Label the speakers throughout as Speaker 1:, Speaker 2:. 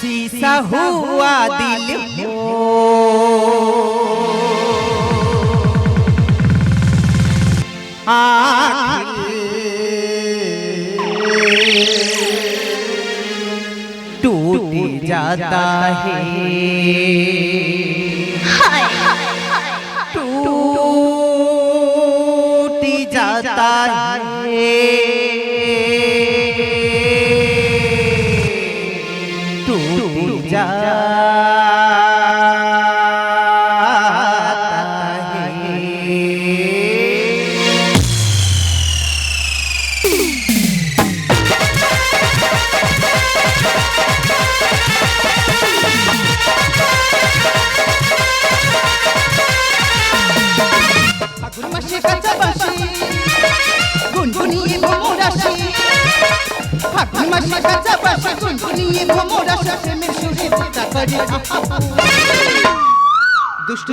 Speaker 1: शीशा हुआ दिल हो। जाता है। टूट जाता है।
Speaker 2: দুষ্টু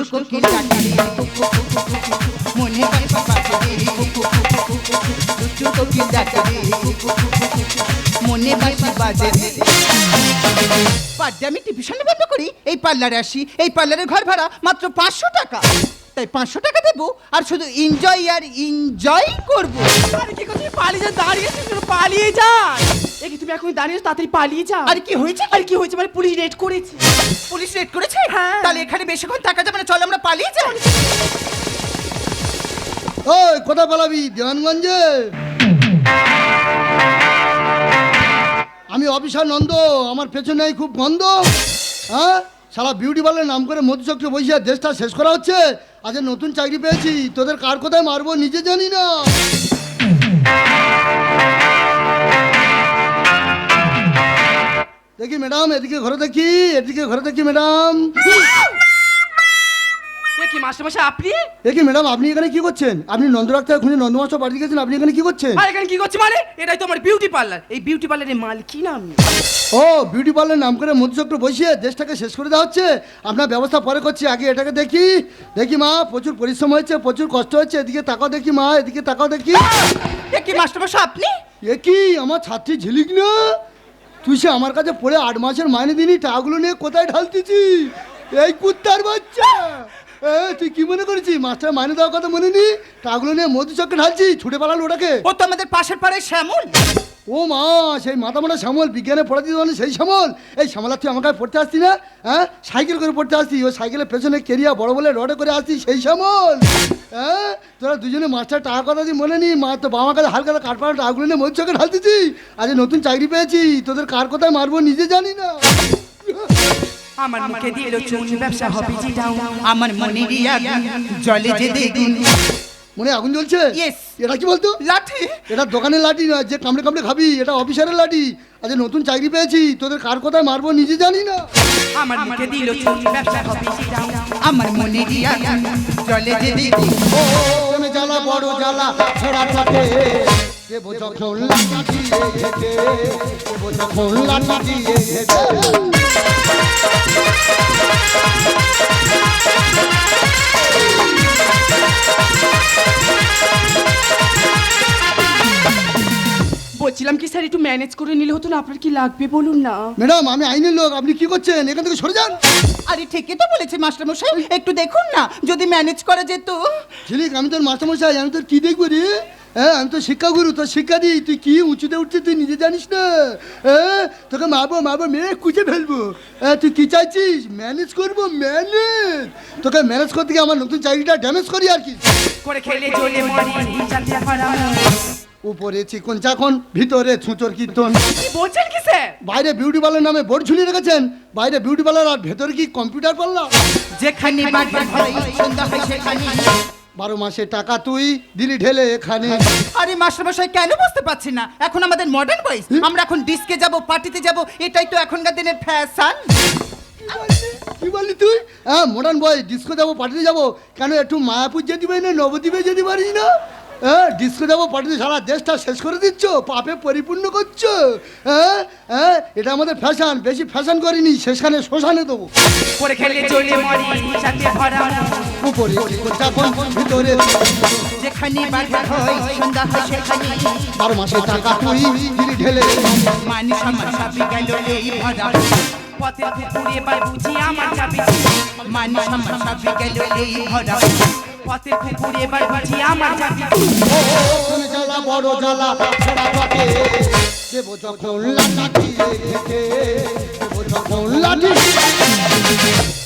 Speaker 2: আমি টিভিশনে বন্ধ করি। এই পার্লারে আসি। এই পার্লারের ঘর ভাড়া মাত্র পাঁচশো টাকা। তাই পাঁচশো টাকা দেবো আর শুধু এনজয় আর এনজয় করব।
Speaker 3: আরে কি করছিস? পালিয়ে যা দাঁড়িয়ে আছিস কেন? পালিয়ে যা। এই কি তুমি এখন দাঁড়িয়ে তাড়াতাড়ি পালিয়ে যা
Speaker 2: আর কি হয়েছে?
Speaker 3: আর কি হয়েছে? মানে পুলিশ রেড করেছে।
Speaker 2: পুলিশ রেড করেছে?
Speaker 3: হ্যাঁ।
Speaker 2: তাহলে এখানে বেশিক্ষণ থাকা যাবে না। চল আমরা পালিয়ে যাই।
Speaker 4: ওই কোথায় পালাবি? দেওয়ানগঞ্জে? আমি অফিসার নন্দ আমার পেছনে খুব গন্ধ। হ্যাঁ? সারা বিউটি পার্লার নাম করে মধুচক্র বসিয়া দেশটা শেষ করা হচ্ছে? আজ নতুন চাকরি পেয়েছি। তোদের কার কোথায় মারবো নিজে জানি না। দেখি ম্যাডাম, এদিকে ঘরে দেখি, এদিকে ঘরে দেখি ম্যাডাম।
Speaker 3: এ কি মাস্টারমশাই আপনি?
Speaker 4: দেখি ম্যাডাম আপনি এখানে কি করছেন? আপনি নন্দ ডাক্তার খুঁজে নন্দমাস্টার বাড়ি গেছেন আপনি এখানে কি করছেন?
Speaker 3: আর এখানে কি করছি মানে? এটাই তো আমার বিউটি পার্লার এই বিউটি পার্লারের মালকি নাম
Speaker 4: ও বিউটি পার্লার নাম করে মধুচক্র বসিয়ে দেশটাকে শেষ করে দেওয়া হচ্ছে। আপনার ব্যবস্থা পরে করছি আগে এটাকে দেখি। দেখি মা প্রচুর পরিশ্রম হয়েছে প্রচুর কষ্ট হচ্ছে এদিকে তাকাও দেখি মা এদিকে তাকাও দেখি।
Speaker 2: এ কি মাস্টারমশাই আপনি?
Speaker 4: এ কি আমার ছাত্রী ঝিলিক না? তুই সে আমার কাছে পড়ে আট মাসের মাইনে দিনি টাকাগুলো নিয়ে কোথায় ঢালতেছি এই কুত্তার বাচ্চা! এ তুই কি মনে করেছিস? মাস্টার মাইনে দেওয়ার কথা মনে নি টাকাগুলো নিয়ে মধুচক্রে ঢালছি ছুটে পালালো ওটাকে।
Speaker 2: ও তো আমাদের পাশের পাড়ায় শ্যামল।
Speaker 4: ও মা সেই মাথা মোটা শ্যামল বিজ্ঞানে পড়াতে মানে সেই শ্যামল। এই শ্যামলা তুই আমার কাছে পড়তে আসতি না? হ্যাঁ সাইকেল করে পড়তে আসতি ও সাইকেলের পেছনে কেরিয়া বড় বলে রডে করে আসতি সেই শ্যামল। হ্যাঁ তোরা দুজনে মাস্টার টাকা কথা দিয়ে মনে নি মা তো বাবা কাছে হালকা কাঠ পাড়া টাকাগুলো নিয়ে চোখে ঢালতেছি আজ নতুন চাকরি পেয়েছি তোদের কার কোথায় মারবো নিজে জানি না।
Speaker 3: আমার মুখে দিল চুন ব্যবসা হবে জিটাও
Speaker 2: আমার মনে রিয়া জলে যে দেখুন
Speaker 4: মনে আগুন জ্বলছে. এটা কি বলতো
Speaker 2: লাঠি
Speaker 4: এটা দোকানের লাঠি না যে কামড়ে কামড়ে খাবি এটা অফিসারের লাঠি আজ নতুন চাকরি পেয়েছি তোদের কার কোথায় মারবো নিজে জানি না
Speaker 3: আমার মুখে দিল চুন ব্যবসা হবে জিটাও
Speaker 2: আমার মনে রিয়া জলে যে দেখুন
Speaker 4: ও জ্বালা বড় জ্বালা ছেড়া থাকে দেব যখন লাঠি দিয়ে হেঁটে দেব যখন লাঠি দিয়ে হেঁটে
Speaker 3: বলছিলাম কি স্যার একটু ম্যানেজ করে নিলে হতো না আপনার কি লাগবে বলুন না
Speaker 4: ম্যাডাম আমি আইনের লোক আপনি কি করছেন এখান থেকে সরে যান
Speaker 2: আরে ঠিকই তো বলেছে মাস্টারমশাই একটু দেখুন না যদি ম্যানেজ করা যেত
Speaker 4: ঝিলিক আমি তোর মাস্টারমশাই আমি তোর কি দেখব রে হ্যাঁ আমি তো শিক্ষাগুরু তোর শিক্ষা দিই তুই কি উঁচুতে উঠছিস তুই নিজে জানিস না? হ্যাঁ তোকে মারবো মারবো মেরে কুচে ফেলব। হ্যাঁ তুই কি চাইছিস? ম্যানেজ করব ম্যানেজ। তোকে ম্যানেজ করতে গিয়ে আমার নতুন চাকরিটা ড্যামেজ করি আর কি।
Speaker 3: করে খেলে চলে
Speaker 4: উপরে চিকন চাকন ভিতরে ছুঁচোর কীর্তন।
Speaker 3: বলছেন কি স্যার?
Speaker 4: বাইরে বিউটি পার্লার নামে বোর্ড ঝুলিয়ে রেখেছেন। বাইরে বিউটি পার্লার আর ভেতরে কি কম্পিউটার পার্লার
Speaker 2: যেখানে বাড়ি হয় সন্ধ্যা হয় সেখানে।
Speaker 4: বারো মাসে টাকা তুই দিলি ঢেলে এখানে।
Speaker 2: আরে মাস্টারমশাই কেন বুঝতে পারছি না? এখন আমাদের মডার্ন বয়স আমরা এখন ডিস্কে যাব পার্টিতে যাব এটাই তো এখনকার দিনের ফ্যাশন
Speaker 4: কি বললি? তুই? হ্যাঁ মডার্ন বয়স ডিস্কো যাব পার্টিতে যাব। কেন একটু মায়াপুর যেতে পারি না নবদ্বীপে যেতে পারিস না? হ্যাঁ ডিস্কো যাব পার্টিতে সারা দেশটা শেষ করে দিচ্ছ পাপে পরিপূর্ণ করছ। হ্যাঁ হ্যাঁ এটা আমাদের ফ্যাশন বেশি ফ্যাশন করিনি শেষখানে শ্মশানে দেবো।
Speaker 3: করে খেলে চলে মরি জানতে পারা
Speaker 4: উপরে চিকন ভিতরে
Speaker 2: যেখানে বাঘা হয় সন্ধ্যা হয় সেখানে।
Speaker 4: বারো মাসে টাকা তুই গিরি ঢেলে
Speaker 2: মানুষ আমার গেল এই ভরা বুঝি সাপে গেল এই ভরা পথের কুকুরে এবার বুঝি আমার
Speaker 4: কোন জ্বালা বড় জ্বালা ছেড়া পথে দেব যখন লাঠি দেব যখন লাঠি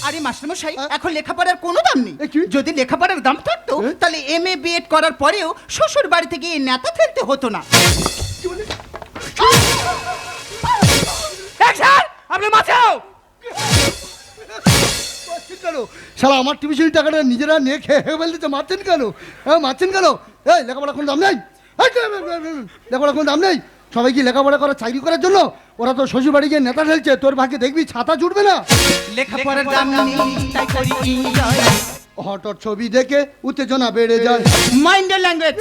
Speaker 2: আরে মাস্টারমশাই এখন লেখাপড়ার কোনো দাম নেই। যদি লেখাপড়ার দাম থাকতো তাহলে এম এ বিএড করার পরেও শ্বশুর বাড়ি থেকে এই নেতা ফেলতে হতো না।
Speaker 3: আপনি মাথাও
Speaker 4: মারছেন কেন শালা আমার টিউশন টাকাটা নিজেরা নিয়ে খেয়ে ফেলতে মারছেন কেন হ্যাঁ মারছেন কেন এই লেখাপড়া কোনো দাম নেই লেখাপড়া কোনো দাম নেই সবাই কি লেখাপড়া করার চাকরি করার জন্য ওরা তো শ্বশুর বাড়ি গিয়ে নেতা ঢেলছে তোর ভাগ্যে দেখবি ছাতা জুটবে না
Speaker 2: লেখাপড়ার দাম করি
Speaker 4: হঠাৎ ছবি দেখে উত্তেজনা বেড়ে যায়
Speaker 2: মাইন্ড ল্যাঙ্গুয়েজ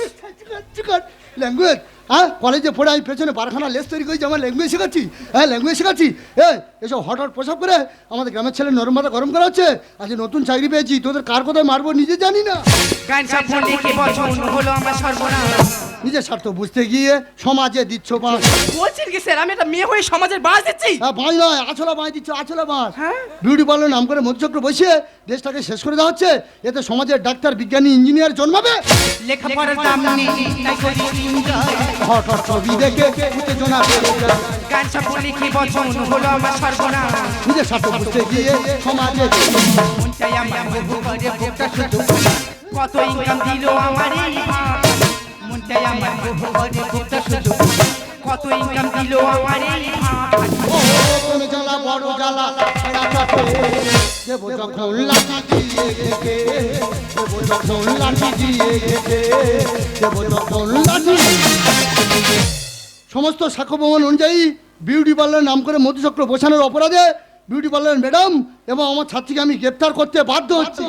Speaker 4: ল্যাঙ্গুয়েজ হ্যাঁ? কলেজে পড়ে আমি পেছনে বারখানা লেস তৈরি করেছি, আমার ল্যাঙ্গুয়েজ শেখাচ্ছি। হ্যাঁ ল্যাঙ্গুয়েজ শেখাচ্ছি। হ্যাঁ এসব হঠাৎ প্রসব করে আমাদের গ্রামের ছেলে নরম মাথা গরম করা হচ্ছে। আজ নতুন চাকরি পেয়েছি, তোদের কার কোথায় মারবো নিজে জানি না।
Speaker 2: গান হলো সর্বনাশ।
Speaker 4: নিজের স্বার্থ বুঝতে গিয়ে সমাজে দিচ্ছ বাঁশ।
Speaker 3: বলছেন কি স্যার? আমি একটা মেয়ে হয়ে সমাজের বাস দিচ্ছি?
Speaker 4: হ্যাঁ বাঁশ নয় আছলা বাঁশ দিচ্ছ আছলা বাঁশ।
Speaker 3: হ্যাঁ?
Speaker 4: বিউটি পার্লার নাম করে মধ্যচক্র বসিয়ে দেশটাকে শেষ করে দেওয়া হচ্ছে। এতে সমাজের ডাক্তার বিজ্ঞানী ইঞ্জিনিয়ার জন্মাবে।
Speaker 2: লেখাপড়ার দাম নেই
Speaker 4: হঠাৎ ছবি দেখে উত্তেজনা
Speaker 2: গান লিখে হলো আমার সর্বনাশ।
Speaker 4: নিজের স্বার্থ বুঝতে গিয়ে সমাজে
Speaker 2: মন কত ইনকাম দিল আমার এই ভাব। চাই আমার বহু করে শুধু কত ইনকাম দিল আমার এই
Speaker 4: ও কোন জ্বালা বড় জ্বালা ছেড়া দেব যখন লাঠি দিয়ে ঘেটে দেব যখন লাঠি দিয়ে ঘেটে দেব যখন লাঠি সমস্ত সাক্ষ্য প্রমাণ অনুযায়ী বিউটি পার্লার নাম করে মধুচক্র বসানোর অপরাধে বিউটি পার্লার ম্যাডাম এবং আমার ছাত্রীকে আমি গ্রেপ্তার করতে বাধ্য হচ্ছি।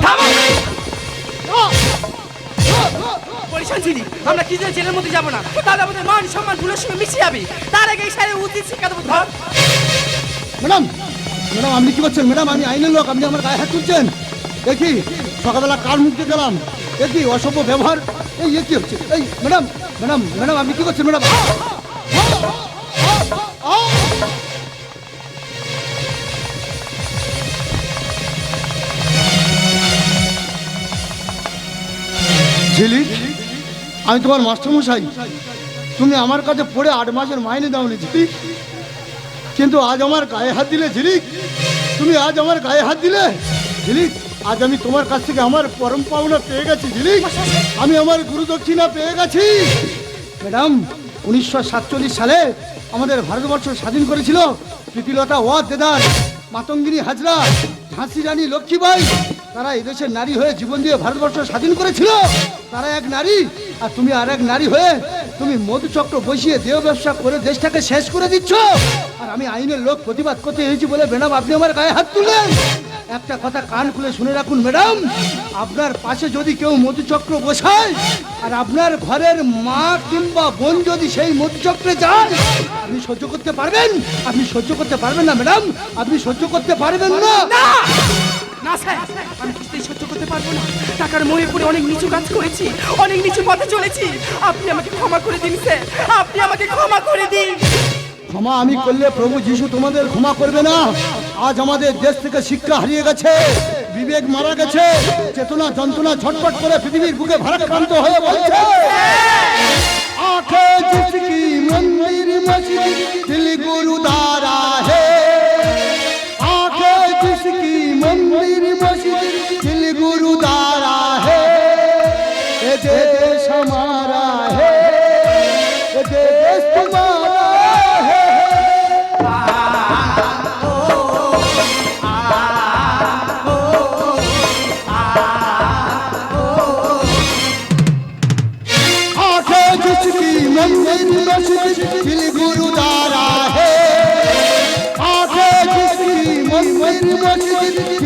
Speaker 3: পরিশান আমরা কি মধ্যে যাব না? তাহলে তার এই
Speaker 4: ম্যাডাম ম্যাডাম, আপনি কি করছেন? ম্যাডাম, আমি আইনের লোক, আপনি আমার গায়ে হাত তুলছেন? দেখি, সকালবেলা কার মুখ দিয়ে গেলাম? দেখি, অসভ্য ব্যবহার। এই কি হচ্ছে? এই, ম্যাডাম ম্যাডাম ম্যাডাম, আপনি কি করছেন, ম্যাডাম? আমি তোমার মাস্টারমশাই। তুমি আমার কাছে পড়ে আট মাসের মাইনে দাওনি ঝিলিক। কিন্তু আজ আমার গায়ে হাত দিলে ঝিলিক। তুমি আজ আমার গায়ে হাত দিলে ঝিলিক। আজ আমি তোমার কাছ থেকে আমার পরম পাওনা পেয়ে গেছি ঝিলিক। আমি আমার গুরু দক্ষিণা পেয়ে গেছি। ম্যাডাম, উনিশশো সাতচল্লিশ সালে আমাদের ভারতবর্ষ স্বাধীন করেছিল প্রীতিলতা ওয়া দেদার মাতঙ্গিনী হাজরা, ঝাঁসি রানী লক্ষ্মীবাই তারা এদেশের নারী হয়ে জীবন দিয়ে ভারতবর্ষ স্বাধীন করেছিল। তারা এক নারী। আর তুমি আর এক নারী হয়ে তুমি মধুচক্র বসিয়ে দেহ ব্যবসা করে দেশটাকে শেষ করে দিচ্ছ। আর আমি আইনের লোক প্রতিবাদ করতে এসেছি বলে ম্যাডাম, আপনি আমার গায়ে হাত তুললেন। একটা কথা কান খুলে শুনে রাখুন ম্যাডাম, আপনার পাশে যদি কেউ মধুচক্র বসায় আর আপনার ঘরের মা কিংবা বোন যদি সেই মধুচক্রে যায়, আপনি সহ্য করতে পারবেন? আপনি সহ্য করতে পারবেন না ম্যাডাম, আপনি সহ্য করতে পারবেন না
Speaker 3: না, স্যার। করতে পারব না। টাকার মোহে পড়ে অনেক নিচু কাজ করেছি অনেক নিচু পথে চলেছি। আপনি আমাকে ক্ষমা করে দিন স্যার। আপনি আমাকে ক্ষমা করে দিন।
Speaker 4: ক্ষমা আমি করলে প্রভু যিশু তোমাদের ক্ষমা করবে না। আজ আমাদের দেশ থেকে শিক্ষা হারিয়ে গেছে বিবেক মারা গেছে চেতনা যন্ত্রণা ছটপট করে পৃথিবীর বুকে ভারাক্রান্ত হয়ে বলছে আখে জিসকি মন্দির মসজিদ দিল গুরু গুরুদারা হে कुछ की मंदिर मस्जिद दिल गुरुदारा है आगे जिसकी मंदिर मस्जिद